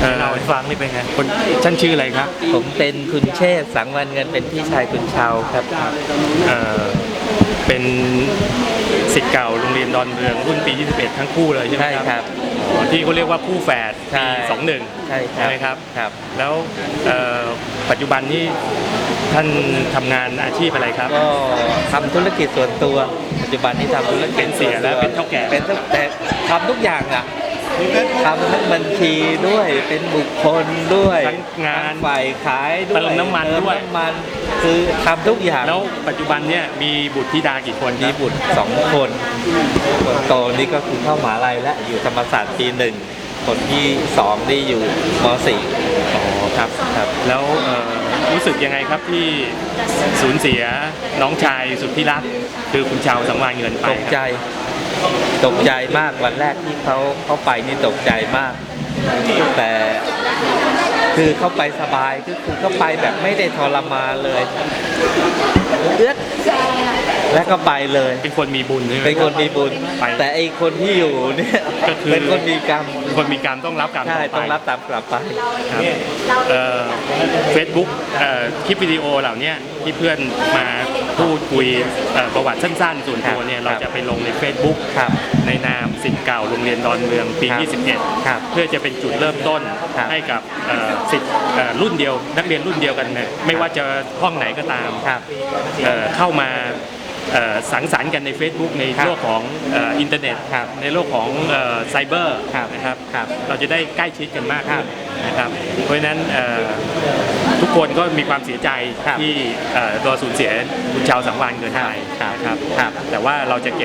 เออเราให้ฟังนี่เป็นไงคนท่านชื่ออะไรครับผมเป็นคุณเชษฐ์สังวันเงินเป็นพี่ชายคุณเชาครับ เอ่อเป็นสิทธิ์เก่าโรงเรียนดอนเมืองรุ่นปี 21 ทั้งคู่เลยใช่ไหมใช่ครับครับอ๋อที่เขาเรียกว่าคู่แฝดใช่ ปีสองหนึ่งใช่ครับ ไหมครับ ครับ แล้วเอ่อปัจจุบันนี้ท่านทำงานอาชีพอะไรครับ ก็ทำธุรกิจส่วนตัว ปัจจุบันนี้ทำธุรกิจเป็นเสียแล้วส่นตัเป็นเท่าแก่ เป็นเท่าแต่ทำทุกอย่างอะ ทำทั้งบัญชีด้วยเป็นบุคคลด้วยทั้งงานทั้ฝ่ายขายด้วยเติมน้ำมันเติด้วยน้ำมันคือทำทุกอย่างแล้วปัจจุบันเนี่ยมีบุตรธิดากี่คนคมีรับบุตรสองคนคนโตนี่ก็คือเข้ามหาลัยแล้วอยู่ธรรมศาสตร์ปีหนึ่งคนที่สองนี่อยู่มสี่อ๋อครับครับแล้วเอ่อรู้สึกยังไงครับที่สูญเสียน้องชายสุดที่รักคือคุณชาวสังวานเงินไปตกใจ ตกใจมากวันแรกที่เขาเขาไปนี่ตกใจมาก แต่คือเขาไปสบายคือคือเขาไปแบบไม่ได้ทรมานเลยเอื้อแล้วก็ไปเลย เป็นคนมีบุญใช่ไหมเป็นคนมีบุญ ไป แต่ไอคนที่อยู่เนี่ยก็คือ เป็นคนมีกรรมเป็นคนมีกรรมต้องรับกรรมใช่ต่อไป ต้องรับตามกลับไป ครับเฟซบุ๊กคลิปวิดีโอเหล่าเนี้ยที่เพื่อนมา พูดคุยเอ่อประวัติสั้นๆ ส่วนตัวเนี่ยครับเราจะไปลงใน Facebook ครับในนามสิทธิ์เก่าโรงเรียนดอนเมืองปีครับ21ครับเพื่อจะเป็นจุดเริ่มต้นครับให้กับเอ่อสิทธิ์เอ่อรุ่นเดียว นักเรียนรุ่นเดียวกันเนี่ยไม่ว่าจะห้องไหนก็ตามครับเอ่อเข้ามาเอ่อสังสรรค์กันใน Facebook ในครับโลกของเอ่ออินเทอร์เน็ตครับในโลกของเอ่อไซเบอร์ครับนะครับครับ เราจะได้ใกล้ชิดกันมากขึ้นนะครับ เพราะฉะนั้นเอ่อทุก คนก็มีความเสียใจครับที่เอ่อตัวสูญเสียคุณชาวสังวานเกินไปครับนะครับครับแต่ว่าเราจะเก็บ